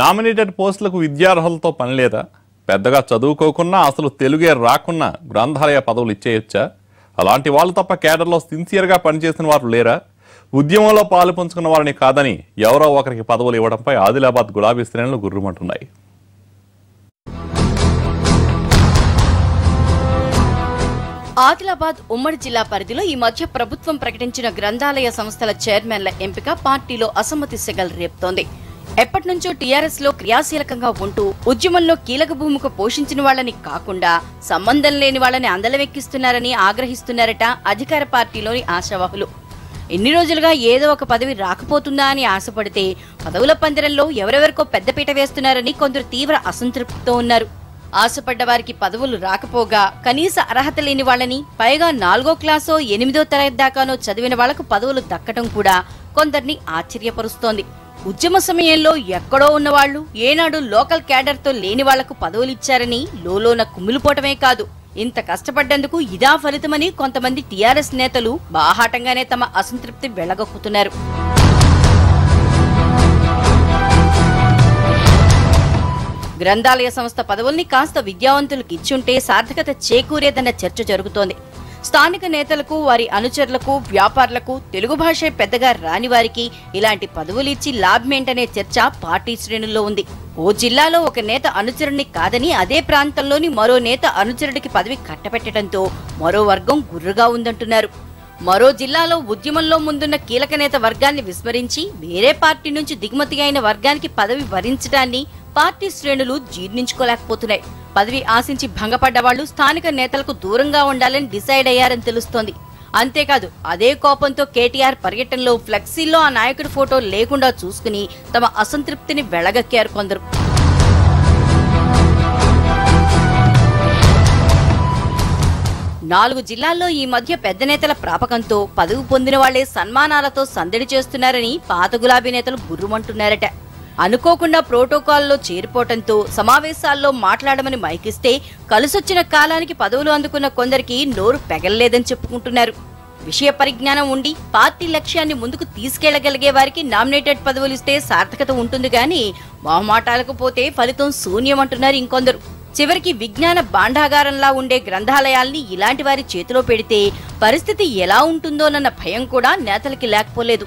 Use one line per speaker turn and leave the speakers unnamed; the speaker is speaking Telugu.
నామినేటెడ్ పోస్టులకు విద్యార్హులతో పని లేదా? పెద్దగా చదువుకోకున్నా అసలు తెలుగే రాకున్నా గ్రంథాలయ పదవులు ఇచ్చేయొచ్చా? అలాంటి వాళ్ళు తప్ప కేడర్లో సిన్సియర్గా పనిచేసిన వారు లేరా? ఉద్యమంలో పాలు పంచుకున్న వారిని కాదని ఎవరో ఒకరికి పదవులు ఇవ్వడంపై ఆదిలాబాద్ గులాబీ శ్రేణులు గుర్రుమంటున్నాయి.
ఆదిలాబాద్ ఉమ్మడి జిల్లా పరిధిలో ఈ మధ్య ప్రభుత్వం ప్రకటించిన గ్రంథాలయ సంస్థల చైర్మన్ల ఎంపిక పార్టీలో అసమ్మతి సెగలు రేపుతోంది. ఎప్పటి నుంచో టీఆర్ఎస్లో క్రియాశీలకంగా ఉంటూ ఉద్యమంలో కీలక భూమిక పోషించిన వాళ్ళని కాకుండా సంబంధం లేని వాళ్ళని అందలవెక్కిస్తున్నారని ఆగ్రహిస్తున్నారట అధికార పార్టీలోని ఆశావాహులు. ఎన్ని రోజులుగా ఏదో ఒక పదవి రాకపోతుందా అని ఆశపడితే పదవుల పందిరంలో ఎవరెవరికో పెద్దపీట వేస్తున్నారని కొందరు తీవ్ర అసంతృప్తితో ఉన్నారు. ఆశపడ్డ వారికి పదవులు రాకపోగా కనీస అర్హత లేని వాళ్ళని పైగా నాలుగో క్లాసో ఎనిమిదో తరగతి దాకానో చదివిన వాళ్ళకు పదవులు దక్కడం కూడా కొందరిని ఆశ్చర్యపరుస్తోంది. ఉద్యమ సమయంలో ఎక్కడో ఉన్నవాళ్ళు ఏనాడు లోకల్ క్యాడర్తో లేని వాళ్ళకు పదవులు ఇచ్చారని లోలోన కుమ్మిలిపోవటమే కాదు. ఇంత కష్టపడ్డందుకు ఇదా ఫలితమని కొంతమంది టీఆర్ఎస్ నేతలు బాహాటంగానే తమ అసంతృప్తి వెళ్ళగొక్కుతున్నారు గ్రంథాలయ సంస్థ పదవుల్ని కాస్త విద్యావంతులకు ఇచ్చుంటే సార్థకత చేకూరేదన్న చర్చ జరుగుతోంది. స్థానిక నేతలకు వారి అనుచరులకు వ్యాపారులకు తెలుగు భాష పెద్దగా రాని వారికి ఇలాంటి పదవులు ఇచ్చి లాభమేంటనే చర్చ పార్టీ శ్రేణుల్లో ఉంది. ఓ జిల్లాలో ఒక నేత అనుచరుణ్ణి కాదని అదే ప్రాంతంలోని మరో నేత అనుచరుడికి పదవి కట్టబెట్టడంతో మరో వర్గం గుర్రుగా ఉందంటున్నారు. మరో జిల్లాలో ఉద్యమంలో ముందున్న కీలక నేత వర్గాన్ని విస్మరించి వేరే పార్టీ నుంచి దిగుమతి అయిన వర్గానికి పదవి వరించడాన్ని పార్టీ శ్రేణులు జీర్ణించుకోలేకపోతున్నాయి. పదవి ఆశించి భంగపడ్డ వాళ్ళు స్థానిక నేతలకు దూరంగా ఉండాలని డిసైడ్ అయ్యారని తెలుస్తోంది. అంతేకాదు అదే కోపంతో కేటీఆర్ పర్యటనలో ఫ్లెక్సీల్లో ఆ నాయకుడి ఫోటో లేకుండా చూసుకుని తమ అసంతృప్తిని వెళ్ళగక్కారు కొందరు. నాలుగు జిల్లాల్లో ఈ మధ్య పెద్ద నేతల ప్రాపకంతో పదవి పొందిన వాళ్ళే సన్మానాలతో సందడి చేస్తున్నారని పాత గులాబీ నేతలు గుర్రుమంటున్నారట. అనుకోకుండా ప్రోటోకాల్లో చేరిపోవటంతో సమావేశాల్లో మాట్లాడమని మైకిస్తే కలిసొచ్చిన కాలానికి పదవులు అందుకున్న కొందరికి నోరు పెగల్లేదని చెప్పుకుంటున్నారు. విషయ పరిజ్ఞానం ఉండి పార్టీ లక్ష్యాన్ని ముందుకు తీసుకెళ్ళగలిగే వారికి నామినేటెడ్ పదవులు ఇస్తే సార్థకత ఉంటుంది కానీ మొహమాటాలకు పోతే ఫలితం శూన్యమంటున్నారు ఇంకొందరు. చివరికి విజ్ఞాన భాండాగారంలా ఉండే గ్రంథాలయాల్ని ఇలాంటి వారి చేతిలో పెడితే పరిస్థితి ఎలా ఉంటుందోనన్న భయం కూడా నేతలకి లేకపోలేదు.